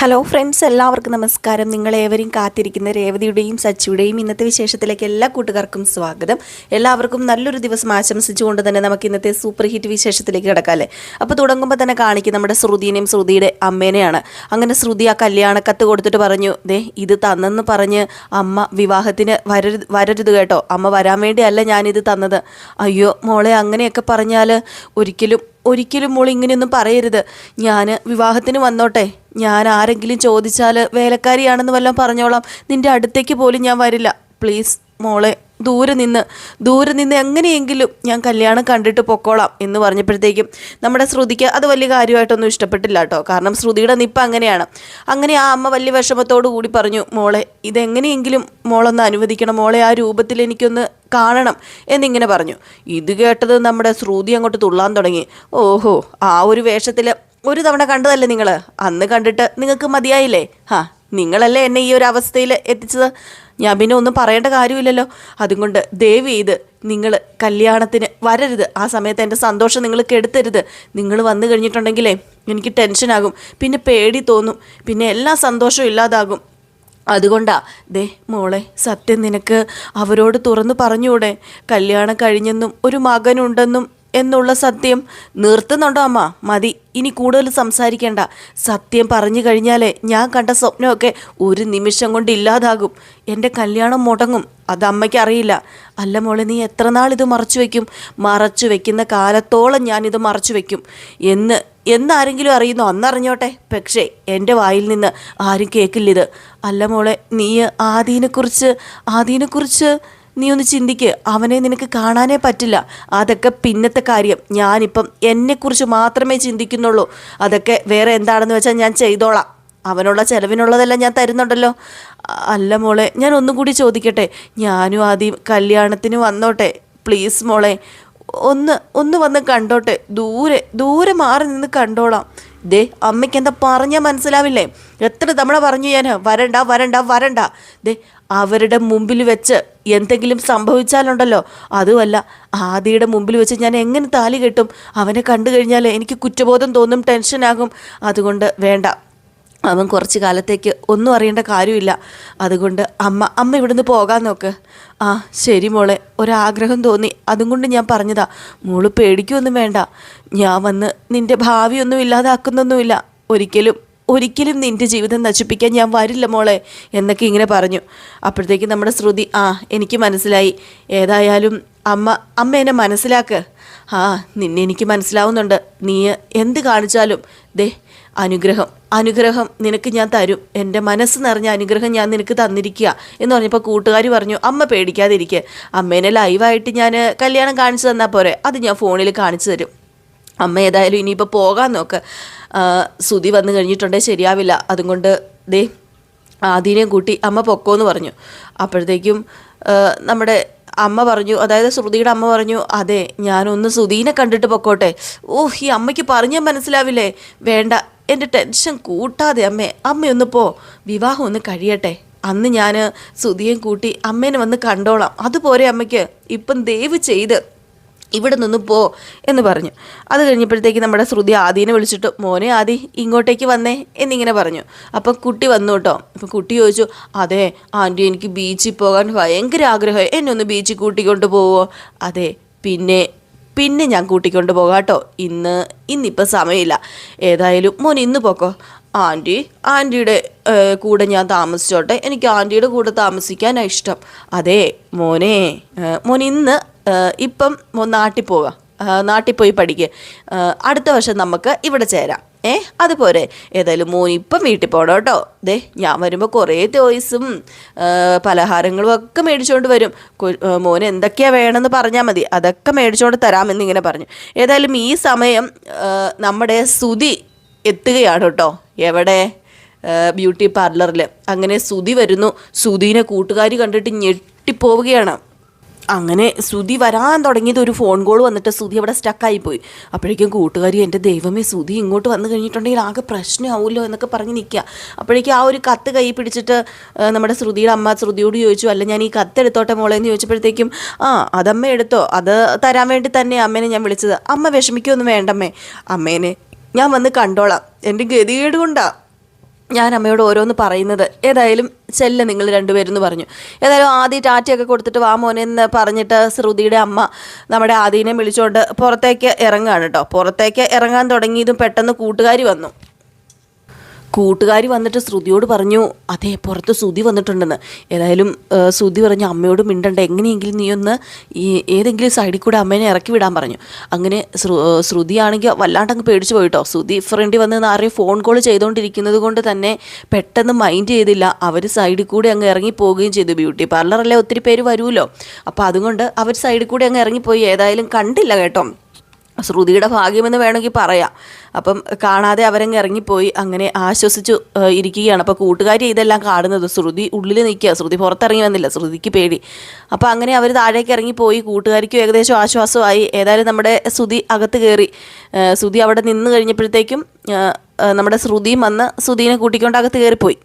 Hello friends എല്ലാവർക്കും നമസ്കാരം. നിങ്ങളേവരെയും കാത്തിരിക്കുന്ന രേവതിയുടെയും സച്ചിയുടെയും ഇന്നത്തെ വിശേഷത്തിലേക്ക് എല്ലാ കൂട്ടുകാർക്കും സ്വാഗതം. എല്ലാവർക്കും നല്ലൊരു ദിവസം ആശംസിച്ചുകൊണ്ട് തന്നെ നമുക്ക് ഇന്നത്തെ സൂപ്പർ ഹിറ്റ് വിശേഷത്തിലേക്ക് കിടക്കാമല്ലേ അപ്പോൾ തുടങ്ങുമ്പോൾ തന്നെ കാണിക്കും നമ്മുടെ ശ്രുതിനെയും ശ്രുതിയുടെ അമ്മേനെയാണ്. അങ്ങനെ ശ്രുതി ആ കല്യാണക്കത്ത് കൊടുത്തിട്ട് പറഞ്ഞു ദേ ഇത് തന്നെന്ന് പറഞ്ഞ് അമ്മ വിവാഹത്തിന് വരരുത് വരരുത് കേട്ടോ. അമ്മ വരാൻ വേണ്ടിയല്ല ഞാനിത് തന്നത്. അയ്യോ മോളെ അങ്ങനെയൊക്കെ പറഞ്ഞാൽ ഒരിക്കലും ഒരിക്കലും മോൾ ഇങ്ങനെയൊന്നും പറയരുത്. ഞാൻ വിവാഹത്തിന് വന്നോട്ടെ. ഞാൻ ആരെങ്കിലും ചോദിച്ചാൽ വേലക്കാരിയാണെന്ന് വല്ലതും പറഞ്ഞോളാം. നിന്റെ അടുത്തേക്ക് പോലും ഞാൻ വരില്ല. പ്ലീസ് മോളെ ദൂരെ നിന്ന് ദൂരെ നിന്ന് എങ്ങനെയെങ്കിലും ഞാൻ കല്യാണം കണ്ടിട്ട് പൊക്കോളാം എന്ന് പറഞ്ഞപ്പോഴത്തേക്കും നമ്മുടെ ശ്രുതിക്ക് അത് വലിയ കാര്യമായിട്ടൊന്നും ഇഷ്ടപ്പെട്ടില്ല കേട്ടോ. കാരണം ശ്രുതിയുടെ നിപ്പ് അങ്ങനെയാണ്. അങ്ങനെ ആ അമ്മ വലിയ വിഷമത്തോടു കൂടി പറഞ്ഞു മോളെ ഇതെങ്ങനെയെങ്കിലും മോളൊന്ന് അനുവദിക്കണം. മോളെ ആ രൂപത്തിൽ എനിക്കൊന്ന് കാണണം എന്നിങ്ങനെ പറഞ്ഞു. ഇത് കേട്ടത് നമ്മുടെ ശ്രുതി അങ്ങോട്ട് തുള്ളാൻ തുടങ്ങി. ഓഹോ ആ ഒരു വേഷത്തിൽ ഒരു തവണ കണ്ടതല്ലേ നിങ്ങൾ അന്ന് കണ്ടിട്ട് നിങ്ങൾക്ക് മതിയായില്ലേ? ഹാ നിങ്ങളല്ലേ എന്നെ ഈ ഒരു അവസ്ഥയിൽ എത്തിച്ചത്? ഞാൻ പിന്നെ ഒന്നും പറയേണ്ട കാര്യമില്ലല്ലോ. അതുകൊണ്ട് ദയവ് ചെയ്ത് നിങ്ങൾ കല്യാണത്തിന് വരരുത്. ആ സമയത്ത് എന്റെ സന്തോഷം നിങ്ങൾ കെടുത്തരുത്. നിങ്ങൾ വന്നു കഴിഞ്ഞിട്ടുണ്ടെങ്കിലേ എനിക്ക് ടെൻഷനാകും. പിന്നെ പേടി തോന്നും. പിന്നെ എല്ലാ സന്തോഷവും ഇല്ലാതാകും. അതുകൊണ്ടാ ദേ മോളെ സത്യം നിനക്ക് അവരോട് തുറന്നു പറഞ്ഞൂടെ കല്യാണം കഴിഞ്ഞെന്നും ഒരു മകനുണ്ടെന്നും എന്നുള്ള സത്യം നിർത്തുന്നുണ്ടോ അമ്മ? മതി ഇനി കൂടുതൽ സംസാരിക്കേണ്ട. സത്യം പറഞ്ഞു കഴിഞ്ഞാലേ ഞാൻ കണ്ട സ്വപ്നമൊക്കെ ഒരു നിമിഷം കൊണ്ട് ഇല്ലാതാകും. എന്റെ കല്യാണം മുടങ്ങും അത് അമ്മയ്ക്ക് അറിയില്ല. അല്ല മോളെ നീ എത്ര നാൾ ഇത് മറച്ചു വയ്ക്കും മറച്ചു വയ്ക്കുന്ന കാലത്തോളം ഞാനിത് മറച്ചു വയ്ക്കും എന്ന് എന്നാരെങ്കിലും അറിയുന്നു? അന്നറിഞ്ഞോട്ടെ. പക്ഷേ എന്റെ വായിൽ നിന്ന് ആരും കേൾക്കില്ലിത് അല്ല മോളെ നീ ആദീനെക്കുറിച്ച് ആദീനെക്കുറിച്ച് നീ ഒന്ന് ചിന്തിക്ക് അവനെ നിനക്ക് കാണാനേ പറ്റില്ല. അതൊക്കെ പിന്നത്തെ കാര്യം. ഞാനിപ്പം എന്നെക്കുറിച്ച് മാത്രമേ ചിന്തിക്കുന്നുള്ളൂ. അതൊക്കെ വേറെ എന്താണെന്ന് വെച്ചാൽ ഞാൻ ചെയ്തോളാം. അവനുള്ള ചെലവിനുള്ളതെല്ലാം ഞാൻ തരുന്നുണ്ടല്ലോ. അല്ല മോളെ ഞാൻ ഒന്നും കൂടി ചോദിക്കട്ടെ? ഞാനും ആദ്യം കല്യാണത്തിന് വന്നോട്ടെ. പ്ലീസ് മോളെ ഒന്ന് ഒന്ന് വന്ന് കണ്ടോട്ടെ. ദൂരെ ദൂരെ മാറി നിന്ന് കണ്ടോളാം. ദേ അമ്മയ്ക്ക് എന്താ പറഞ്ഞാൽ മനസ്സിലാവില്ലേ? എത്ര തവണ പറഞ്ഞു ഞാൻ വരണ്ട വരണ്ട വരണ്ട. ദേ അവരുടെ മുമ്പിൽ വെച്ച് എന്തെങ്കിലും സംഭവിച്ചാലുണ്ടല്ലോ. അതുമല്ല ആദിയുടെ മുമ്പിൽ വെച്ച് ഞാൻ എങ്ങനെ താലി കെട്ടും? അവനെ കണ്ടു കഴിഞ്ഞാൽ എനിക്ക് കുറ്റബോധം തോന്നും ടെൻഷനാകും. അതുകൊണ്ട് വേണ്ട. അവൻ കുറച്ച് കാലത്തേക്ക് ഒന്നും അറിയേണ്ട കാര്യമില്ല. അതുകൊണ്ട് അമ്മ അമ്മ ഇവിടുന്ന് പോകാൻ നോക്ക്. ആ ശരി മോളെ. ഒരാഗ്രഹം തോന്നി. അതും കൊണ്ട് ഞാൻ പറഞ്ഞതാ. മോൾ പേടിക്കൊന്നും വേണ്ട. ഞാൻ വന്ന് നിന്റെ ഭാവിയൊന്നും ഇല്ലാതാക്കുന്നൊന്നുമില്ല. ഒരിക്കലും ഒരിക്കലും നിന്റെ ജീവിതം നശിപ്പിക്കാൻ ഞാൻ വരില്ല മോളെ എന്നൊക്കെ ഇങ്ങനെ പറഞ്ഞു. അപ്പോഴത്തേക്ക് നമ്മുടെ ശ്രുതി ആ എനിക്ക് മനസ്സിലായി. ഏതായാലും അമ്മ അമ്മ എന്നെ മനസ്സിലാക്ക്. ആ നിന്നെ എനിക്ക് മനസ്സിലാവുന്നുണ്ട്. നീ എന്ത് കാണിച്ചാലും ദേ അനുഗ്രഹം. അനുഗ്രഹം നിനക്ക് ഞാൻ തരും. എന്റെ മനസ്സ് നിറഞ്ഞ അനുഗ്രഹം ഞാൻ നിനക്ക് തന്നിരിക്കുക എന്ന് പറഞ്ഞപ്പോൾ കൂട്ടുകാർ പറഞ്ഞു അമ്മ പേടിക്കാതിരിക്കുക അമ്മേനെ ലൈവായിട്ട് ഞാൻ കല്യാണം കാണിച്ചു തന്നാൽ പോരെ. അത് ഞാൻ ഫോണിൽ കാണിച്ചു തരും. അമ്മ ഏതായാലും ഇനിയിപ്പോൾ പോകാൻ നോക്ക്. സുതി വന്നു കഴിഞ്ഞിട്ടുണ്ടെങ്കിൽ ശരിയാവില്ല. അതുകൊണ്ട് ദേ ആദീനെയും കൂട്ടി അമ്മ പൊക്കോ എന്ന് പറഞ്ഞു. അപ്പോഴത്തേക്കും നമ്മുടെ അമ്മ പറഞ്ഞു അതായത് ശ്രുതിയുടെ അമ്മ പറഞ്ഞു അതെ ഞാനൊന്ന് സുധീനെ കണ്ടിട്ട് പൊക്കോട്ടെ. ഓഹ് ഈ അമ്മയ്ക്ക് പറഞ്ഞാൽ മനസ്സിലാവില്ലേ? വേണ്ട എന്റെ ടെൻഷൻ കൂട്ടാതെ അമ്മേ. അമ്മയൊന്ന് പോ. വിവാഹം ഒന്ന് കഴിയട്ടെ. അന്ന് ഞാൻ സുധിയും കൂട്ടി അമ്മേനെ വന്ന് കണ്ടോളാം. അതുപോലെ അമ്മയ്ക്ക് ഇപ്പം ദയവ് ചെയ്ത് ഇവിടെ നിന്ന് പോ എന്ന് പറഞ്ഞു. അത് കഴിഞ്ഞപ്പോഴത്തേക്ക് നമ്മുടെ ശ്രുതി ആദീനെ വിളിച്ചിട്ട് മോനെ ആദി ഇങ്ങോട്ടേക്ക് വന്നേ എന്നിങ്ങനെ പറഞ്ഞു. അപ്പം കുട്ടി വന്നു കേട്ടോ. അപ്പം കുട്ടി ചോദിച്ചു അതെ ആന്റി എനിക്ക് ബീച്ചിൽ പോകാൻ ഭയങ്കര ആഗ്രഹം എന്നെ ഒന്ന് ബീച്ചിൽ കൂട്ടിക്കൊണ്ട് പോവോ? അതെ പിന്നെ പിന്നെ ഞാൻ കൂട്ടിക്കൊണ്ട് പോകാം കേട്ടോ. ഇന്ന് ഇന്നിപ്പോൾ സമയമില്ല. ഏതായാലും മോൻ ഇന്ന് പോക്കോ. ആന്റി ആന്റിയുടെ കൂടെ ഞാൻ താമസിച്ചോട്ടെ. എനിക്ക് ആന്റിയുടെ കൂടെ താമസിക്കാനാണ് ഇഷ്ടം. അതെ മോനെ മോൻ ഇന്ന് ഇപ്പം മോൻ നാട്ടിൽ ഏഹ്, നാട്ടിൽ പോയി പഠിക്കുക അടുത്ത വർഷം നമുക്ക് ഇവിടെ ചേരാം. ഏ അതുപോലെ. ഏതായാലും മോൻ ഇപ്പം വീട്ടിൽ പോകണം കേട്ടോ. ദേ ഞാൻ വരുമ്പോൾ കുറേ ടോയ്സും പലഹാരങ്ങളും ഒക്കെ മേടിച്ചുകൊണ്ട് വരും. മോൻ എന്തൊക്കെയാണ് മോന് എന്തൊക്കെയാ വേണമെന്ന് പറഞ്ഞാൽ മതി. അതൊക്കെ മേടിച്ചുകൊണ്ട് തരാമെന്നിങ്ങനെ പറഞ്ഞു. ഏതായാലും ഈ സമയം നമ്മുടെ സുതി എത്തുകയാണ് കേട്ടോ. എവിടെ? ബ്യൂട്ടി പാർലറിൽ അങ്ങനെ സുതി വരുന്നു. സുധീനെ കൂട്ടുകാരി കണ്ടിട്ട് ഞെട്ടിപ്പോവുകയാണ്. അങ്ങനെ സുധി വരാൻ തുടങ്ങിയത് ഒരു ഫോൺ കോൾ വന്നിട്ട് സുധി അവിടെ സ്റ്റക്കായി പോയി അപ്പോഴേക്കും കൂട്ടുകാരി എന്റെ ദൈവമേ സുധി ഇങ്ങോട്ട് വന്നു കഴിഞ്ഞിട്ടുണ്ടെങ്കിൽ ആകെ പ്രശ്നമാവുമല്ലോ എന്നൊക്കെ പറഞ്ഞ് നിൽക്കുക അപ്പോഴേക്കും ആ ഒരു കത്ത് കൈ പിടിച്ചിട്ട് നമ്മുടെ ശ്രുതിയുടെ അമ്മ ശ്രുതിയോട് ചോദിച്ചു അല്ല ഞാൻ ഈ കത്ത് എടുത്തോട്ടെ മോളെ? എന്ന് ചോദിച്ചപ്പോഴത്തേക്കും ആ അതമ്മ എടുത്തോ. അത് തരാൻ വേണ്ടി തന്നെ അമ്മേനെ ഞാൻ വിളിച്ചത്. അമ്മ വിഷമിക്കൊന്നും വേണ്ടമ്മേ. അമ്മേനെ ഞാൻ വന്ന് കണ്ടോളാം. എന്റെ ഗതികേട് കൊണ്ടാ. ഞാൻ അമ്മയോട് ഓരോന്ന് പറയുന്നത്. ഏതായാലും ചെല്ല നിങ്ങൾ രണ്ടുപേരും എന്ന് പറഞ്ഞു. ഏതായാലും ആദി ടാറ്റയൊക്കെ കൊടുത്തിട്ട് വാ മോനെ എന്ന് പറഞ്ഞിട്ട് ശ്രുതിയുടെ അമ്മ നമ്മുടെ ആദീനെ വിളിച്ചുകൊണ്ട് പുറത്തേക്ക് ഇറങ്ങുകയാണ് കേട്ടോ. പുറത്തേക്ക് ഇറങ്ങാൻ തുടങ്ങിയതും പെട്ടെന്ന് കൂട്ടുകാരി വന്നു. കൂട്ടുകാരി വന്നിട്ട് ശ്രുതിയോട് പറഞ്ഞു അതേ പുറത്ത് ശ്രുതി വന്നിട്ടുണ്ടെന്ന്. ഏതായാലും ശ്രുതി പറഞ്ഞു അമ്മയോട് മിണ്ടണ്ട. എങ്ങനെയെങ്കിലും നീ ഒന്ന് ഈ ഏതെങ്കിലും സൈഡിൽ കൂടെ അമ്മേനെ ഇറക്കി വിടാൻ പറഞ്ഞു. അങ്ങനെ ശ്രുതി ആണെങ്കിൽ വല്ലാണ്ട് അങ്ങ് പേടിച്ചു പോയിട്ടോ. ശ്രുതി ഫ്രണ്ടിൽ വന്ന് ആരെയും ഫോൺ കോൾ ചെയ്തുകൊണ്ടിരിക്കുന്നത് കൊണ്ട് തന്നെ പെട്ടെന്ന് മൈൻഡ് ചെയ്തില്ല. അവർ സൈഡിൽ കൂടെ അങ്ങ് ഇറങ്ങി പോവുകയും ചെയ്തു. ബ്യൂട്ടി പാർലറല്ലേ ഒത്തിരി പേര് വരുമല്ലോ. അപ്പോൾ അതുകൊണ്ട് അവർ സൈഡിൽ കൂടെ അങ്ങ് ഇറങ്ങിപ്പോയി. ഏതായാലും കണ്ടില്ല കേട്ടോ. ശ്രുതിയുടെ ഭാഗ്യമെന്ന് വേണമെങ്കിൽ പറയാം. അപ്പം കാണാതെ അവരങ്ങ് ഇറങ്ങിപ്പോയി അങ്ങനെ ആശ്വസിച്ചു ഇരിക്കുകയാണ്. അപ്പോൾ കൂട്ടുകാരി ഇതെല്ലാം കാണുന്നത് ശ്രുതി ഉള്ളിൽ നിൽക്കുക. ശ്രുതി പുറത്തിറങ്ങി വന്നില്ല. ശ്രുതിക്ക് പേടി. അപ്പോൾ അങ്ങനെ അവർ താഴേക്ക് ഇറങ്ങിപ്പോയി. കൂട്ടുകാരിക്കും ഏകദേശം ആശ്വാസമായി. ഏതായാലും നമ്മുടെ ശ്രുതി അകത്ത് കയറി. ശ്രുതി അവിടെ നിന്ന് കഴിഞ്ഞപ്പോഴത്തേക്കും നമ്മുടെ ശ്രുതിയും വന്ന് ശ്രുതിനെ കൂട്ടിക്കൊണ്ട് അകത്ത് കയറിപ്പോയി.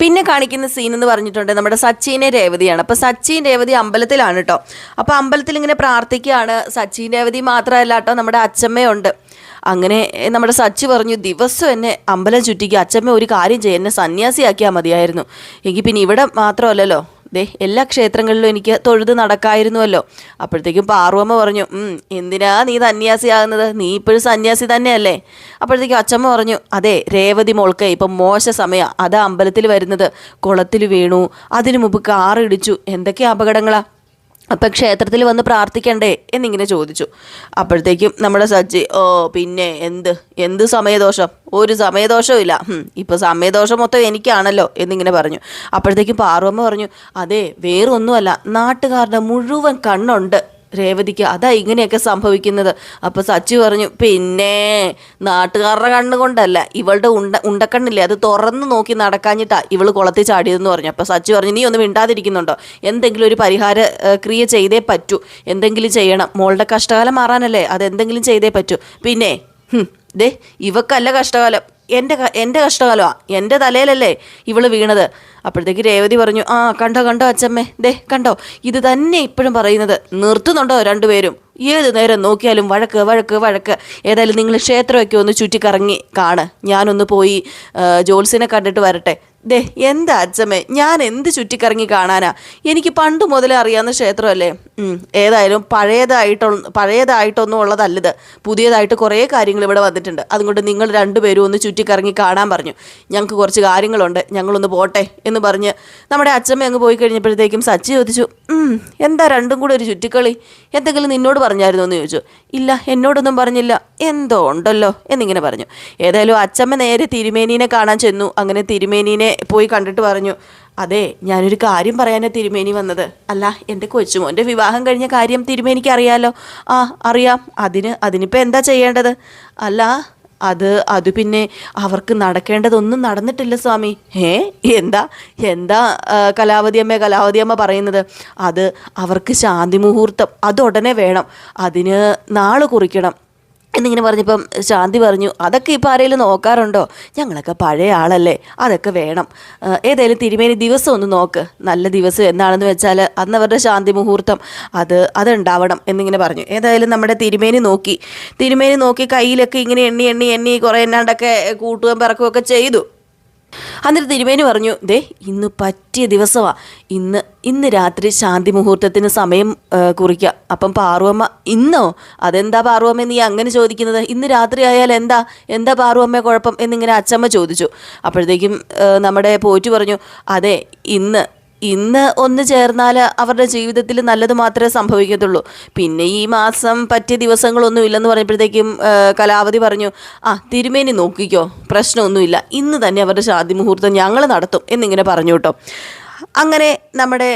പിന്നെ കാണിക്കുന്ന സീൻ എന്ന് പറഞ്ഞിട്ടുണ്ട് നമ്മുടെ സച്ചിനെ രേവതിയാണ്. അപ്പോൾ സച്ചിൻ രേവതി അമ്പലത്തിലാണ് കേട്ടോ അപ്പോൾ അമ്പലത്തിൽ ഇങ്ങനെ പ്രാർത്ഥിക്കുകയാണ്. സച്ചിൻ രേവതി മാത്രമല്ല കേട്ടോ നമ്മുടെ അച്ചമ്മയുണ്ട്. അങ്ങനെ നമ്മുടെ സച്ചി പറഞ്ഞു ദിവസം എന്നെ അമ്പലം ചുറ്റിക്ക്. അച്ചമ്മ ഒരു കാര്യം ചെയ്യും. എന്നെ സന്യാസിയാക്കിയാൽ മതിയായിരുന്നു. എങ്കിൽ പിന്നെ ഇവിടെ മാത്രമല്ലല്ലോ? ദേ എല്ലാ ക്ഷേത്രങ്ങളിലും എനിക്ക് തൊഴുത് നടക്കായിരുന്നുവല്ലോ. അപ്പോഴത്തേക്കും പാർവമ്മ പറഞ്ഞു എന്തിനാ നീ സന്യാസിയാകുന്നത്? നീ ഇപ്പോഴും സന്യാസി തന്നെയല്ലേ? അപ്പോഴത്തേക്കും അച്ചമ്മ പറഞ്ഞു അതെ രേവതി മോൾക്ക് ഇപ്പം മോശ സമയം. അതാ അമ്പലത്തിൽ വരുന്നത്. കുളത്തിൽ വീണു. അതിനു മുമ്പ് കാറിടിച്ചു. എന്തൊക്കെ അപകടങ്ങളാ? അപ്പം ക്ഷേത്രത്തിൽ വന്ന് പ്രാർത്ഥിക്കണ്ടേ എന്നിങ്ങനെ ചോദിച്ചു. അപ്പോഴത്തേക്കും നമ്മുടെ സജ്ജി ഓ പിന്നെ എന്ത്? എന്ത് സമയദോഷം? ഒരു സമയദോഷവും ഇല്ല. ഇപ്പോൾ ഇപ്പൊ സമയദോഷം മൊത്തം എനിക്കാണല്ലോ എന്നിങ്ങനെ പറഞ്ഞു. അപ്പോഴത്തേക്കും പാർവമ്മ പറഞ്ഞു അതെ വേറൊന്നുമല്ല. നാട്ടുകാരുടെ മുഴുവൻ കണ്ണുണ്ട്. രേവതിക്ക് അതാ ഇങ്ങനെയൊക്കെ സംഭവിക്കുന്നത്. അപ്പോൾ സച്ചി പറഞ്ഞു പിന്നെ നാട്ടുകാരുടെ കണ്ണുകൊണ്ടല്ല ഇവളുടെ ഉണ്ട ഉണ്ടക്കണ്ണില്ലേ അത് തുറന്ന് നോക്കി നടക്കാഞ്ഞിട്ടാ ഇവൾ കുളത്തിൽ ചാടിയതെന്ന് പറഞ്ഞു. അപ്പോൾ സച്ചി പറഞ്ഞു നീ ഒന്ന് മിണ്ടാതിരിക്കുന്നുണ്ടോ? എന്തെങ്കിലും ഒരു പരിഹാര ക്രിയ ചെയ്തേ പറ്റൂ. എന്തെങ്കിലും ചെയ്യണം. മോളുടെ കഷ്ടകാലം മാറാനല്ലേ അതെന്തെങ്കിലും ചെയ്തേ പറ്റൂ. പിന്നെ ദേ ഇവക്കല്ല കഷ്ടകാലം. എന്റെ എന്റെ കഷ്ടകാലമാണ് എന്റെ തലയിലല്ലേ ഇവൾ വീണത്. അപ്പോഴത്തേക്ക് രേവതി പറഞ്ഞു ആ കണ്ടോ കണ്ടോ അച്ചമ്മേ ദേ കണ്ടോ. ഇത് തന്നെ ഇപ്പോഴും പറയുന്നത്. നിർത്തുന്നുണ്ടോ രണ്ടുപേരും? ഏത് നേരം നോക്കിയാലും വഴക്ക് വഴക്ക് വഴക്ക്. ഏതായാലും നിങ്ങൾ ക്ഷേത്രമൊക്കെ ഒന്ന് ചുറ്റിക്കറങ്ങി കാണ്. ഞാനൊന്ന് പോയി ജോൽസിനെ കണ്ടിട്ട് വരട്ടെ. ദേ എന്താ അച്ഛമ്മേ ഞാൻ എന്ത് ചുറ്റിക്കറങ്ങി കാണാനാ? എനിക്ക് പണ്ട് മുതലേ അറിയാവുന്ന ക്ഷേത്രമല്ലേ? ഏതായാലും പഴയതായിട്ടോ പഴയതായിട്ടൊന്നും ഉള്ളതല്ലത്. പുതിയതായിട്ട് കുറേ കാര്യങ്ങൾ ഇവിടെ വന്നിട്ടുണ്ട്. അതുകൊണ്ട് നിങ്ങൾ രണ്ടുപേരും ഒന്ന് ചുറ്റിക്കറങ്ങി കാണാൻ പറഞ്ഞു. ഞങ്ങൾക്ക് കുറച്ച് കാര്യങ്ങളുണ്ട്. ഞങ്ങളൊന്ന് പോട്ടെ എന്ന് പറഞ്ഞ് നമ്മുടെ അച്ഛമ്മ അങ്ങ് പോയി കഴിഞ്ഞപ്പോഴത്തേക്കും സച്ചി ചോദിച്ചു എന്താ രണ്ടും കൂടെ ഒരു ചുറ്റിക്കളി? എന്തെങ്കിലും നിന്നോട് പറഞ്ഞായിരുന്നോ എന്ന് ചോദിച്ചു. ഇല്ല എന്നോടൊന്നും പറഞ്ഞില്ല. എന്തോ ഉണ്ടല്ലോ എന്നിങ്ങനെ പറഞ്ഞു. ഏതായാലും അച്ചമ്മ നേരെ തിരുമേനീനെ കാണാൻ ചെന്നു. അങ്ങനെ തിരുമേനീനെ പോയി കണ്ടിട്ട് പറഞ്ഞു അതെ ഞാനൊരു കാര്യം പറയാനാണ് തിരുമേനി വന്നത്. അല്ല എന്റെ കൊച്ചുമോന്റെ വിവാഹം കഴിഞ്ഞ കാര്യം തിരുമേനിക്ക് അറിയാലോ. ആ അറിയാം. അതിന് അതിനിപ്പോൾ എന്താ ചെയ്യേണ്ടത്? അല്ല അത് അത് പിന്നെ അവർക്ക് നടക്കേണ്ടതൊന്നും നടന്നിട്ടില്ല സ്വാമി. ഏ എന്താ എന്താ കലാവതി അമ്മ കലാവതി അമ്മ പറയുന്നത്? അത് അവർക്ക് ശാന്തി മുഹൂർത്തം അത് ഉടനെ വേണം. അതിന് നാൾ കുറിക്കണം. എന്നിങ്ങനെ പറഞ്ഞപ്പം ശാന്തി പറഞ്ഞു അതൊക്കെ ഇപ്പോൾ ആരെങ്കിലും നോക്കാറുണ്ടോ? ഞങ്ങളൊക്കെ പഴയ ആളല്ലേ അതൊക്കെ വേണം. ഏതായാലും തിരുമേനി ദിവസം ഒന്ന് നോക്ക്. നല്ല ദിവസം എന്നാണെന്ന് വെച്ചാൽ അന്ന് അവരുടെ ശാന്തി മുഹൂർത്തം അത് അതുണ്ടാവണം എന്നിങ്ങനെ പറഞ്ഞു. ഏതായാലും നമ്മുടെ തിരുമേനി നോക്കി. തിരുമേനി നോക്കി കയ്യിലൊക്കെ ഇങ്ങനെ എണ്ണി എണ്ണി എണ്ണി കുറേ എന്നാണ്ടൊക്കെ കൂട്ടുകയും പിറക്കുകയൊക്കെ ചെയ്തു. എന്നിട്ട് തിരുമേനി പറഞ്ഞു ദേ ഇന്ന് പറ്റിയ ദിവസമാ ഇന്ന് ഇന്ന് രാത്രി ശാന്തി മുഹൂർത്തത്തിന് സമയം കുറിക്കുക അപ്പം പാറുവമ്മ ഇന്നോ? അതെന്താ പാറുവമ്മ നീ അങ്ങനെ ചോദിക്കുന്നത്? ഇന്ന് രാത്രി ആയാൽ എന്താ? എന്താ പാറുവമ്മ കുഴപ്പം? എന്നിങ്ങനെ അച്ചമ്മ ചോദിച്ചു. അപ്പോഴത്തേക്കും നമ്മുടെ പോറ്റി പറഞ്ഞു അതെ ഇന്ന് ഇന്ന് ഒന്ന് ചേർന്നാൽ അവരുടെ ജീവിതത്തിൽ നല്ലത് മാത്രമേ സംഭവിക്കത്തുള്ളൂ. പിന്നെ ഈ മാസം പറ്റിയ ദിവസങ്ങളൊന്നും ഇല്ലെന്ന് പറഞ്ഞപ്പോഴത്തേക്കും കലാവധി പറഞ്ഞു ആ തിരുമേനി നോക്കിക്കോ പ്രശ്നമൊന്നുമില്ല. ഇന്ന് തന്നെ അവരുടെ ശാന്തി മുഹൂർത്തം ഞങ്ങൾ നടത്തും എന്നിങ്ങനെ പറഞ്ഞു കേട്ടോ. അങ്ങനെ നമ്മുടെ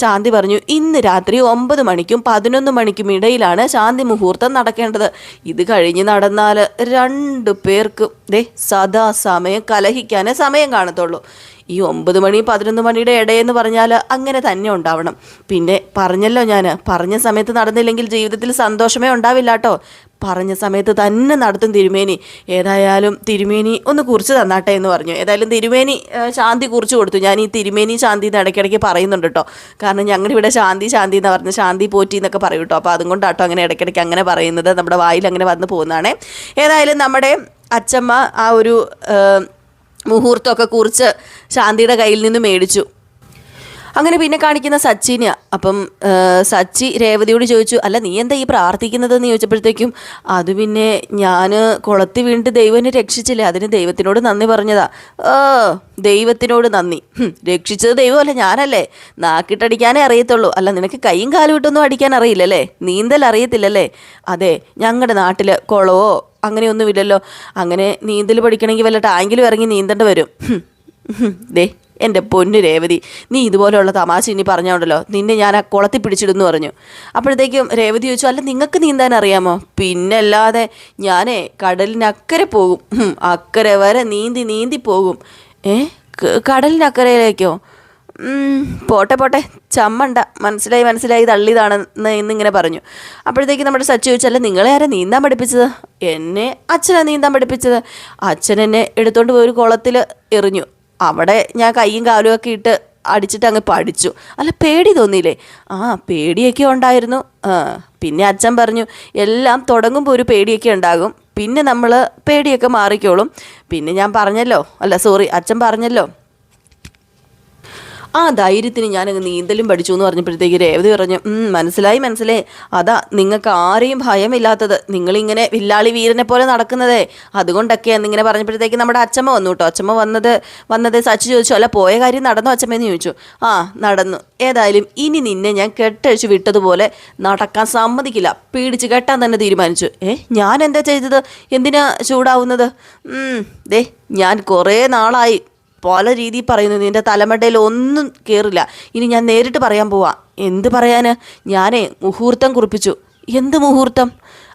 ശാന്തി പറഞ്ഞു ഇന്ന് രാത്രി ഒമ്പത് മണിക്കും പതിനൊന്ന് മണിക്കും ഇടയിലാണ് ശാന്തി മുഹൂർത്തം നടക്കേണ്ടത്. ഇത് കഴിഞ്ഞ് നടന്നാൽ രണ്ടു പേർക്കും ദേ സദാസമയം കലഹിക്കാനേ സമയം കാണത്തുള്ളൂ. ഈ ഒമ്പത് മണി പതിനൊന്ന് മണിയുടെ ഇടയെന്ന് പറഞ്ഞാൽ അങ്ങനെ തന്നെ ഉണ്ടാവണം. പിന്നെ പറഞ്ഞല്ലോ ഞാൻ പറഞ്ഞ സമയത്ത് നടന്നില്ലെങ്കിൽ ജീവിതത്തിൽ സന്തോഷമേ ഉണ്ടാവില്ല കേട്ടോ. പറഞ്ഞ സമയത്ത് തന്നെ നടത്തും തിരുമേനി. ഏതായാലും തിരുമേനി ഒന്ന് കുറിച്ച് തന്നാട്ടെ എന്ന് പറഞ്ഞു. ഏതായാലും തിരുമേനി ശാന്തി കുറിച്ച് കൊടുത്തു. ഞാൻ ഈ തിരുമേനി ശാന്തി എന്ന് ഇടയ്ക്കിടയ്ക്ക് പറയുന്നുണ്ട് കേട്ടോ. കാരണം ഞങ്ങളുടെ ഇവിടെ ശാന്തി ശാന്തി എന്ന് പറഞ്ഞ് ശാന്തി പോറ്റി എന്നൊക്കെ പറയും കേട്ടോ. അപ്പോൾ അതുകൊണ്ടാട്ടോ അങ്ങനെ ഇടയ്ക്കിടയ്ക്ക് അങ്ങനെ പറയുന്നത്. നമ്മുടെ വായിൽ അങ്ങനെ വന്ന് പോകുന്നതാണ്. ഏതായാലും നമ്മുടെ അച്ചമ്മ ആ ഒരു മുഹൂർത്തമൊക്കെ കുറിച്ച് ശാന്തിയുടെ കയ്യിൽ നിന്ന് മേടിച്ചു. അങ്ങനെ പിന്നെ കാണിക്കുന്ന സച്ചിനെ. അപ്പം സച്ചി രേവതിയോട് ചോദിച്ചു അല്ല നീ എന്താ ഈ പ്രാർത്ഥിക്കുന്നതെന്ന് ചോദിച്ചപ്പോഴത്തേക്കും അത് പിന്നെ ഞാൻ കുളത്തി വീണിട്ട് ദൈവനെ രക്ഷിച്ചില്ല അതിന് ദൈവത്തിനോട് നന്ദി പറഞ്ഞതാ. ഓ ദൈവത്തിനോട് നന്ദി. രക്ഷിച്ചത് ദൈവമല്ല ഞാനല്ലേ? നാക്കിട്ടടിക്കാനേ അറിയത്തുള്ളൂ. അല്ല നിനക്ക് കൈയും കാലും ഇട്ടൊന്നും അടിക്കാൻ അറിയില്ലല്ലേ? നീന്തൽ അറിയത്തില്ലല്ലേ? അതെ ഞങ്ങളുടെ നാട്ടിൽ കുളവോ അങ്ങനെയൊന്നുമില്ലല്ലോ. അങ്ങനെ നീന്തൽ പഠിക്കണമെങ്കിൽ വല്ല ടാങ്കിലും ഇറങ്ങി നീന്തേണ്ടി വരും. ദേ എന്റെ പൊന്നു രേവതി നീ ഇതുപോലെയുള്ള തമാശ ഇനി പറഞ്ഞോണ്ടല്ലോ. നിന്നെ ഞാൻ ആ കുളത്തിൽ പിടിച്ചിടുന്നു പറഞ്ഞു. അപ്പോഴത്തേക്കും രേവതി ചോദിച്ചു അല്ല നിങ്ങൾക്ക് നീന്താൻ അറിയാമോ? പിന്നല്ലാതെ ഞാനേ കടലിനക്കരെ പോകും. അക്കരെ വരെ നീന്തി നീന്തി പോകും. ഏ? കടലിനക്കരയിലേക്കോ? പോട്ടെ പോട്ടെ. ചമ്മണ്ട. മനസ്സിലായി മനസ്സിലായി. തള്ളിയതാണെന്ന് എന്നിങ്ങനെ പറഞ്ഞു. അപ്പോഴത്തേക്ക് നമ്മുടെ സച്ചു ചോദിച്ചല്ല നിങ്ങളെ ആരാ നീന്താൻ പഠിപ്പിച്ചത്? എന്നെ അച്ഛനാണ് നീന്താൻ പഠിപ്പിച്ചത്. അച്ഛൻ എന്നെ എടുത്തുകൊണ്ട് പോയി ഒരു കുളത്തിൽ എറിഞ്ഞു. അവിടെ ഞാൻ കൈയും കാലും ഒക്കെ ഇട്ട് അടിച്ചിട്ട് അങ്ങ് പഠിച്ചു. അല്ല പേടി തോന്നിയില്ലേ? ആ പേടിയൊക്കെ ഉണ്ടായിരുന്നു. പിന്നെ അച്ഛൻ പറഞ്ഞു എല്ലാം തുടങ്ങുമ്പോൾ ഒരു പേടിയൊക്കെ ഉണ്ടാകും. പിന്നെ നമ്മൾ പേടിയൊക്കെ മാറിക്കോളും. പിന്നെ ഞാൻ പറഞ്ഞല്ലോ അല്ല സോറി അച്ഛൻ പറഞ്ഞല്ലോ ആ ധൈര്യത്തിന് ഞാനങ്ങ് നീന്തലും പഠിച്ചു എന്ന് പറഞ്ഞപ്പോഴത്തേക്ക് രേവതി പറഞ്ഞു "ഉം, മനസ്സിലായി മനസ്സിലേ. അതാ നിങ്ങൾക്ക് ആരെയും ഭയമില്ലാത്തത്. നിങ്ങളിങ്ങനെ വില്ലാളി വീരനെ പോലെ നടക്കുന്നതേ. അതുകൊണ്ടൊക്കെയാണ് ഇങ്ങനെ പറഞ്ഞപ്പോഴത്തേക്ക് നമ്മുടെ അച്ഛമ്മ വന്നു കേട്ടോ. അച്ഛമ്മ വന്നത് വന്നത് സച്ചി ചോദിച്ചു അല്ല പോയ കാര്യം നടന്നോ അച്ഛമ്മയെന്ന് ചോദിച്ചു. ആ നടന്നു. ഏതായാലും ഇനി നിന്നെ ഞാൻ കെട്ടഴിച്ചു വിട്ടതുപോലെ നടക്കാൻ സമ്മതിക്കില്ല. പീഡിച്ച് കെട്ടാൻ തന്നെ തീരുമാനിച്ചു. ഏ ഞാൻ എന്താ ചെയ്തത്? എന്തിനാ ചൂടാവുന്നത്? ദേ ഞാൻ കുറേ നാളായി പല രീതിയിൽ പറയുന്നു നിന്റെ തലമണ്ടയിൽ ഒന്നും കയറില്ല ഇനി ഞാൻ നേരിട്ട് പറയാൻ പോവാ. എന്ത് പറയാന്? ഞാനേ മുഹൂർത്തം കുറിപ്പിച്ചു. എന്ത് മുഹൂർത്തം?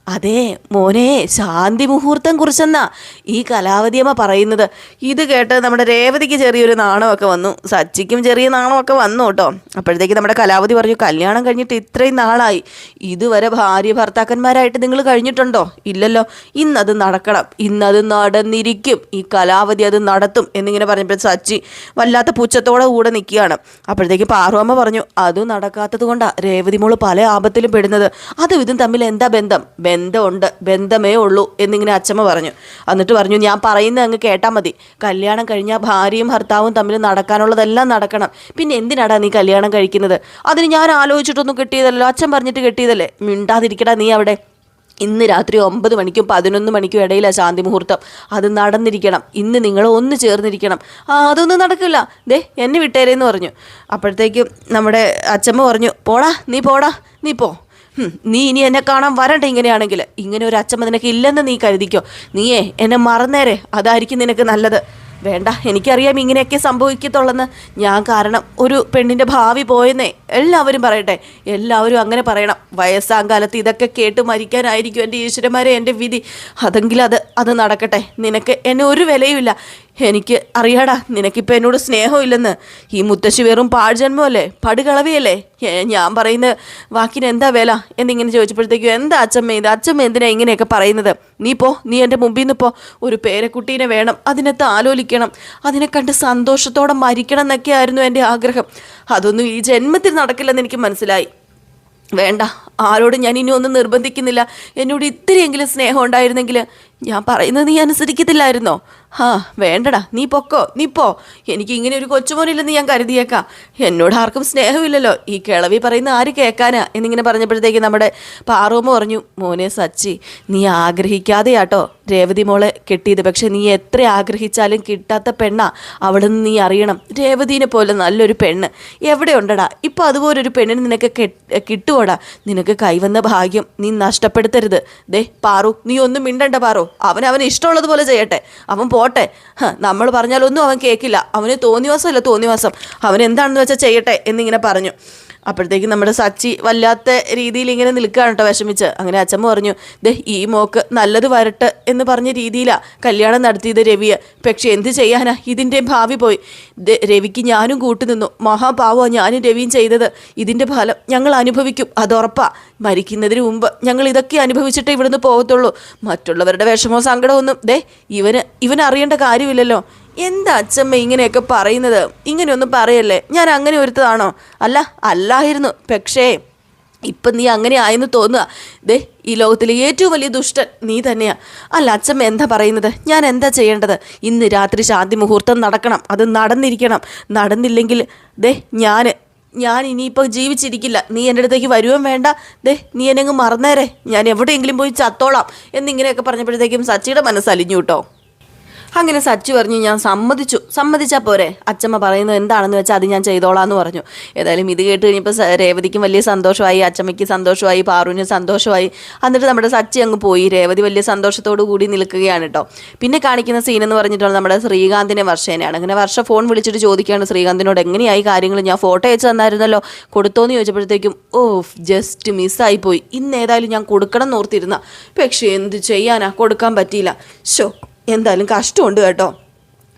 അതെ മോനെ ശാന്തി മുഹൂർത്തം കുറിച്ചെന്നാ ഈ കലാവതിയമ്മ പറയുന്നത്. ഇത് കേട്ട് നമ്മുടെ രേവതിക്ക് ചെറിയൊരു നാണമൊക്കെ വന്നു. സച്ചിക്കും ചെറിയ നാണമൊക്കെ വന്നു കേട്ടോ. അപ്പോഴത്തേക്ക് നമ്മുടെ കലാവതി പറഞ്ഞു കല്യാണം കഴിഞ്ഞിട്ട് ഇത്രയും നാളായി. ഇതുവരെ ഭാര്യ ഭർത്താക്കന്മാരായിട്ട് നിങ്ങൾ കഴിഞ്ഞിട്ടുണ്ടോ? ഇല്ലല്ലോ. ഇന്നത് നടക്കണം. ഇന്നത് നടന്നിരിക്കും. ഈ കലാവതി അത് നടത്തും. എന്നിങ്ങനെ പറഞ്ഞപ്പോൾ സച്ചി വല്ലാത്ത പുച്ഛത്തോടെ കൂടെ നിൽക്കുകയാണ്. അപ്പോഴത്തേക്ക് പാർവമ്മ പറഞ്ഞു അത് നടക്കാത്തത് കൊണ്ടാണ് രേവതി മോൾ പല ആപത്തിലും പെടുന്നത്. അതും ഇതും തമ്മിൽ എന്താ ബന്ധം? ബന്ധമുണ്ട് ബന്ധമേ ഉള്ളൂ എന്നിങ്ങനെ അച്ഛമ്മ പറഞ്ഞു. എന്നിട്ട് പറഞ്ഞു ഞാൻ പറയുന്നത് അങ്ങ് കേട്ടാൽ മതി. കല്യാണം കഴിഞ്ഞാൽ ഭാര്യയും ഭർത്താവും തമ്മിൽ നടക്കാനുള്ളതെല്ലാം നടക്കണം. പിന്നെ എന്തിനാടാ നീ കല്യാണം കഴിക്കുന്നത്? അതിന് ഞാൻ ആലോചിച്ചിട്ടൊന്നും കിട്ടിയതല്ലോ അച്ഛൻ പറഞ്ഞിട്ട് കിട്ടിയതല്ലേ? മിണ്ടാതിരിക്കടാ നീ അവിടെ. ഇന്ന് രാത്രി ഒമ്പത് മണിക്കും പതിനൊന്ന് മണിക്കും ഇടയിലാണ് ശാന്തി മുഹൂർത്തം. അത് നടന്നിരിക്കണം. ഇന്ന് നിങ്ങൾ ഒന്ന് ചേർന്നിരിക്കണം. ആ അതൊന്നും നടക്കില്ല. ദേ എന്നെ വിട്ടേരേന്ന് പറഞ്ഞു. അപ്പോഴത്തേക്കും നമ്മുടെ അച്ഛമ്മ പറഞ്ഞു പോടാ നീ പോടാ നീ പോ. നീ ഇനി എന്നെ കാണാൻ വരണ്ട ഇങ്ങനെയാണെങ്കിൽ. ഇങ്ങനെ ഒരു അച്ഛമ്മ നിനക്ക് ഇല്ലെന്ന് നീ കരുതിക്കോ. നീയേ എന്നെ മറന്നേരെ. അതായിരിക്കും നിനക്ക് നല്ലത്. വേണ്ട എനിക്കറിയാം ഇങ്ങനെയൊക്കെ സംഭവിക്കത്തുള്ളെന്ന്. ഞാൻ കാരണം ഒരു പെണ്ണിന്റെ ഭാവി പോയെന്നേ. എല്ലാവരും പറയട്ടെ. എല്ലാവരും അങ്ങനെ പറയണം. വയസ്സാം കാലത്ത് ഇതൊക്കെ കേട്ട് മരിക്കാനായിരിക്കും എന്റെ ഈശ്വരന്മാരെ എന്റെ വിധി. അതെങ്കിലും അത് അത് നടക്കട്ടെ. നിനക്ക് എന്നെ ഒരു വിലയുമില്ല. എനിക്ക് അറിയാടാ നിനക്കിപ്പോൾ എന്നോട് സ്നേഹമില്ലെന്ന്. ഈ മുത്തശ്ശി വെറും പാഴ്ജന്മമല്ലേ? പടുകളവിയല്ലേ? ഞാൻ പറയുന്ന വാക്കിന് എന്താ വില? എന്നിങ്ങനെ ചോദിച്ചപ്പോഴത്തേക്കും എന്താ അച്ഛമ്മ ഇത്? അച്ഛമ്മ എന്തിനാ ഇങ്ങനെയൊക്കെ പറയുന്നത്? നീ പോ നീ എന്റെ മുമ്പിൽ നിന്ന് പോ. ഒരു പേരക്കുട്ടീനെ വേണം. അതിനെ താലോലിക്കണം അതിനെ കണ്ട് സന്തോഷത്തോടെ മരിക്കണം എന്നൊക്കെയായിരുന്നു എന്റെ ആഗ്രഹം. അതൊന്നും ഈ ജന്മത്തിൽ നടക്കില്ലെന്ന് എനിക്ക് മനസ്സിലായി. വേണ്ട ആരോടും ഞാൻ ഇനി ഒന്നും നിർബന്ധിക്കുന്നില്ല. എന്നോട് ഇത്തിരിയെങ്കിലും സ്നേഹം ഉണ്ടായിരുന്നെങ്കിൽ ഞാൻ പറയുന്നത് നീ അനുസരിക്കത്തില്ലായിരുന്നോ? ആ വേണ്ടടാ നീ പൊക്കോ നീ പോ. എനിക്ക് ഇങ്ങനെ ഒരു കൊച്ചുമോനില്ലെന്ന് ഞാൻ കരുതിയേക്കാം. എന്നോട് ആർക്കും സ്നേഹമില്ലല്ലോ. ഈ കിളവി പറയുന്ന ആര് കേൾക്കാനാ? എന്നിങ്ങനെ പറഞ്ഞപ്പോഴത്തേക്ക് നമ്മുടെ പാറോമ പറഞ്ഞു മോനെ സച്ചി നീ ആഗ്രഹിക്കാതെയാട്ടോ. രേവതി മോളെ കെട്ടിയത്. പക്ഷെ നീ എത്ര ആഗ്രഹിച്ചാലും കിട്ടാത്ത പെണ്ണാ. അവിടെ നിന്ന് നീ അറിയണം. രേവതിനെ പോലെ നല്ലൊരു പെണ്ണ്. എവിടെ ഉണ്ടടാ ഇപ്പം അതുപോലൊരു പെണ്ണിന് നിനക്ക് കെട്ട്- കിട്ടുവോടാ? നിനക്ക് കൈവന്ന ഭാഗ്യം നീ നഷ്ടപ്പെടുത്തരുത്. ദേ പാറു നീ ഒന്നും മിണ്ടണ്ട പാറു. അവൻ അവന് ഇഷ്ടമുള്ളതുപോലെ ചെയ്യട്ടെ. അവൻ പോട്ടെ. നമ്മൾ പറഞ്ഞാലൊന്നും അവൻ കേൾക്കില്ല അവന് തോന്നിവാസമല്ല തോന്നിവാസം. അവൻ എന്താണെന്ന് വെച്ചാൽ ചെയ്യട്ടെ എന്നിങ്ങനെ പറഞ്ഞു. അപ്പോഴത്തേക്കും നമ്മുടെ സച്ചി വല്ലാത്ത രീതിയിൽ ഇങ്ങനെ നിൽക്കുകയാണ് കേട്ടോ വിഷമിച്ച്. അങ്ങനെ അച്ഛമ്മ പറഞ്ഞു ദേ ഈ മോക്ക് നല്ലത് വരട്ടെ എന്ന് പറഞ്ഞ രീതിയിലാണ് കല്യാണം നടത്തിയത് രവിയെ. പക്ഷെ എന്ത് ചെയ്യാനാ? ഇതിന്റെ ഭാവി പോയി. രവിക്ക് ഞാനും കൂട്ടുനിന്നു മഹാഭാവോ ഞാനും രവിയും ചെയ്തത്. ഇതിന്റെ ഫലം ഞങ്ങൾ അനുഭവിക്കും. അതുറപ്പാ മരിക്കുന്നതിന് മുമ്പ് ഞങ്ങൾ ഇതൊക്കെ അനുഭവിച്ചിട്ടേ ഇവിടുന്ന് പോകത്തുള്ളൂ. മറ്റുള്ളവരുടെ വിഷമോ സങ്കടമൊന്നും ദേ ഇവന് ഇവനറിയേണ്ട കാര്യമില്ലല്ലോ. എന്താ അച്ഛമ്മ ഇങ്ങനെയൊക്കെ പറയുന്നത്? ഇങ്ങനെയൊന്നും പറയല്ലേ? ഞാൻ അങ്ങനെ ഒരുത്തതാണോ? അല്ല അല്ലായിരുന്നു. പക്ഷേ ഇപ്പം നീ അങ്ങനെ ആയെന്ന് തോന്നുക. ദേ ഈ ലോകത്തിലെ ഏറ്റവും വലിയ ദുഷ്ടൻ നീ തന്നെയാ. അല്ല അച്ഛമ്മ എന്താ പറയുന്നത്? ഞാൻ എന്താ ചെയ്യേണ്ടത്? ഇന്ന് രാത്രി ശാന്തി മുഹൂർത്തം നടക്കണം. അത് നടന്നിരിക്കണം. നടന്നില്ലെങ്കിൽ ദേ ഞാൻ ഞാൻ ഇനിയിപ്പോൾ ജീവിച്ചിരിക്കില്ല. നീ എന്റെ അടുത്തേക്ക് വരുവാൻ വേണ്ട. ദേ നീ എന്നെ അങ്ങ് മറന്നേരെ. ഞാൻ എവിടെയെങ്കിലും പോയി ചത്തോളാം. എന്നിങ്ങനെയൊക്കെ പറഞ്ഞപ്പോഴത്തേക്കും സച്ചിയുടെ മനസ്സലിഞ്ഞു കേട്ടോ. അങ്ങനെ സച്ചു പറഞ്ഞു ഞാൻ സമ്മതിച്ചു. സമ്മതിച്ചാൽ പോരെ. അച്ചമ്മ പറയുന്നത് എന്താണെന്ന് വെച്ചാൽ അത് ഞാൻ ചെയ്തോളാന്ന് പറഞ്ഞു. ഏതായാലും ഇത് കേട്ട് കഴിഞ്ഞപ്പോൾ രേവതിക്കും വലിയ സന്തോഷമായി അച്ചമ്മയ്ക്ക് സന്തോഷമായി പാറുവിന് സന്തോഷമായി. എന്നിട്ട് നമ്മുടെ സച്ചി അങ്ങ് പോയി. രേവതി വലിയ സന്തോഷത്തോടു കൂടി നിൽക്കുകയാണ് കേട്ടോ പിന്നെ കാണിക്കുന്ന സീൻ എന്ന് പറഞ്ഞിട്ടുള്ള നമ്മുടെ ശ്രീകാന്തിനെ വർഷേനെയാണ്. അങ്ങനെ വർഷ ഫോൺ വിളിച്ചിട്ട് ചോദിക്കുകയാണ് ശ്രീകാന്തിനോട് എങ്ങനെയായി കാര്യങ്ങൾ? ഞാൻ ഫോട്ടോ അയച്ചു തന്നായിരുന്നല്ലോ. കൊടുത്തോന്ന് ചോദിച്ചപ്പോഴത്തേക്കും ഓ ജസ്റ്റ് മിസ്സായി പോയി. ഇന്ന് ഏതായാലും ഞാൻ കൊടുക്കണം എന്ന് ഓർത്തിരുന്ന. പക്ഷേ എന്ത് ചെയ്യാനാ? കൊടുക്കാൻ പറ്റിയില്ല. ഷോ എന്തായാലും കഷ്ടമുണ്ട് കേട്ടോ.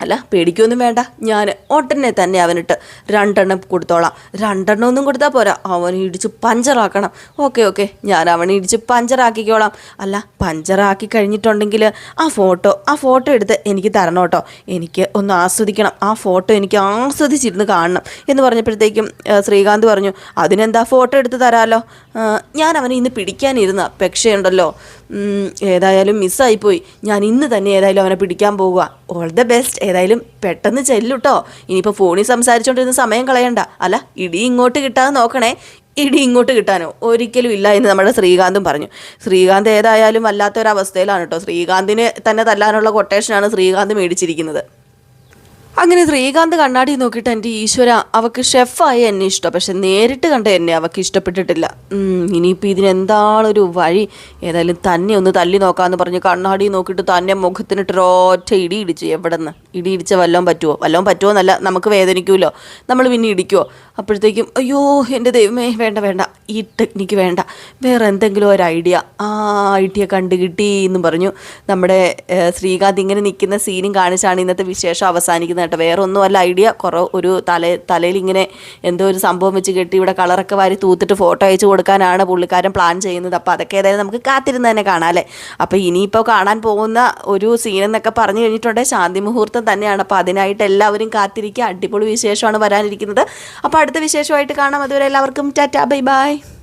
അല്ല പേടിക്കൊന്നും വേണ്ട. ഞാൻ ഒട്ടനെ തന്നെ അവനിട്ട് രണ്ടെണ്ണം കൊടുത്തോളാം. രണ്ടെണ്ണം ഒന്നും കൊടുത്താൽ പോരാ. അവൻ ഇടിച്ച് പഞ്ചറാക്കണം. Okay okay. ഞാൻ അവനെ ഇടിച്ച് പഞ്ചറാക്കിക്കോളാം. അല്ല പഞ്ചറാക്കി കഴിഞ്ഞിട്ടുണ്ടെങ്കിൽ ആ ഫോട്ടോ ആ ഫോട്ടോ എടുത്ത് എനിക്ക് തരണം കേട്ടോ. എനിക്ക് ഒന്ന് ആസ്വദിക്കണം. ആ ഫോട്ടോ എനിക്ക് ആസ്വദിച്ചിരുന്ന് കാണണം എന്ന് പറഞ്ഞപ്പോഴത്തേക്കും ശ്രീകാന്ത് പറഞ്ഞു അതിനെന്താ ഫോട്ടോ എടുത്ത് തരാമല്ലോ ഞാൻ അവനെ ഇന്ന് പിടിക്കാനിരുന്ന. പക്ഷേ ഉണ്ടല്ലോ ഏതായാലും മിസ്സായിപ്പോയി ഞാൻ ഇന്ന് തന്നെ ഏതായാലും അവനെ പിടിക്കാൻ പോവുക. ഓൾ ദ ബെസ്റ്റ് ഏതായാലും പെട്ടെന്ന് ചെല്ലുട്ടോ. ഇനിയിപ്പോൾ ഫോണിൽ സംസാരിച്ചുകൊണ്ടിരുന്ന സമയം കളയണ്ട. അല്ല ഇടി ഇങ്ങോട്ട് കിട്ടാതെ നോക്കണേ. ഇടി ഇങ്ങോട്ട് കിട്ടാനോ? ഒരിക്കലും ഇല്ല എന്ന് നമ്മുടെ ശ്രീകാന്തും പറഞ്ഞു. ശ്രീകാന്ത് ഏതായാലും വല്ലാത്തൊരവസ്ഥയിലാണ് കേട്ടോ ശ്രീകാന്തിന് തന്നെ തല്ലാനുള്ള കൊട്ടേഷനാണ് ശ്രീകാന്ത് മേടിച്ചിരിക്കുന്നത്. അങ്ങനെ ശ്രീകാന്ത് കണ്ണാടി നോക്കിയിട്ട് എന്റെ ഈശ്വര അവക്ക് ഷെഫായി എന്നെ ഇഷ്ടം. പക്ഷെ നേരിട്ട് കണ്ട എന്നെ അവക്ക് ഇഷ്ടപ്പെട്ടിട്ടില്ല. ഇനിയിപ്പോൾ ഇതിനെന്താണൊരു വഴി? ഏതായാലും തന്നെ ഒന്ന് തല്ലി നോക്കാമെന്ന് പറഞ്ഞ് കണ്ണാടി നോക്കിയിട്ട് തന്നെ മുഖത്തിനിട്ട് ഒറ്റ ഇടി ഇടിച്ചു എവിടെ നിന്ന് ഇടി ഇടിച്ച വല്ലതും പറ്റുമോ വല്ലതും പറ്റുമോ എന്നല്ല നമുക്ക് വേദനിക്കുമല്ലോ നമ്മൾ പിന്നെ ഇടിക്കുമോ അപ്പോഴത്തേക്കും അയ്യോ എന്റെ ദൈവമേ വേണ്ട വേണ്ട. ഈ ടെക്നിക്ക് വേണ്ട. വേറെ എന്തെങ്കിലും ഒരു ഐഡിയ ആ ഐഡിയ കണ്ടു കിട്ടി എന്ന് പറഞ്ഞു. നമ്മുടെ ശ്രീകാന്ത് ഇങ്ങനെ നിൽക്കുന്ന സീനും കാണിച്ചാണ് ഇന്നത്തെ വിശേഷം അവസാനിക്കുന്നത്. കേട്ടോ. വേറെ ഐഡിയ. കുറേ ഒരു തല തലയിൽ ഇങ്ങനെ എന്തോ ഒരു സംഭവം വെച്ച് കെട്ടി ഇവിടെ കളറൊക്കെ വാരി തൂത്തിട്ട് ഫോട്ടോ അയച്ചു കൊടുക്കാനാണ് പുള്ളിക്കാരൻ പ്ലാൻ ചെയ്യുന്നത്. അപ്പോൾ അതൊക്കെ ഏതായാലും നമുക്ക് കാത്തിരുന്ന് തന്നെ കാണാം അല്ലേ? അപ്പോൾ ഇനിയിപ്പോൾ കാണാൻ പോകുന്ന ഒരു സീൻ എന്നൊക്കെ പറഞ്ഞു കഴിഞ്ഞിട്ടുണ്ടെങ്കിൽ ശാന്തി മുഹൂർത്തം തന്നെയാണ്. അപ്പോൾ അതിനായിട്ട് എല്ലാവരും കാത്തിരിക്കുക. അടിപൊളി വിശേഷമാണ് വരാനിരിക്കുന്നത്. അപ്പോൾ അടുത്ത വിശേഷമായിട്ട് കാണാം. അതുവരെ എല്ലാവർക്കും ടാറ്റ ബൈ ബൈ.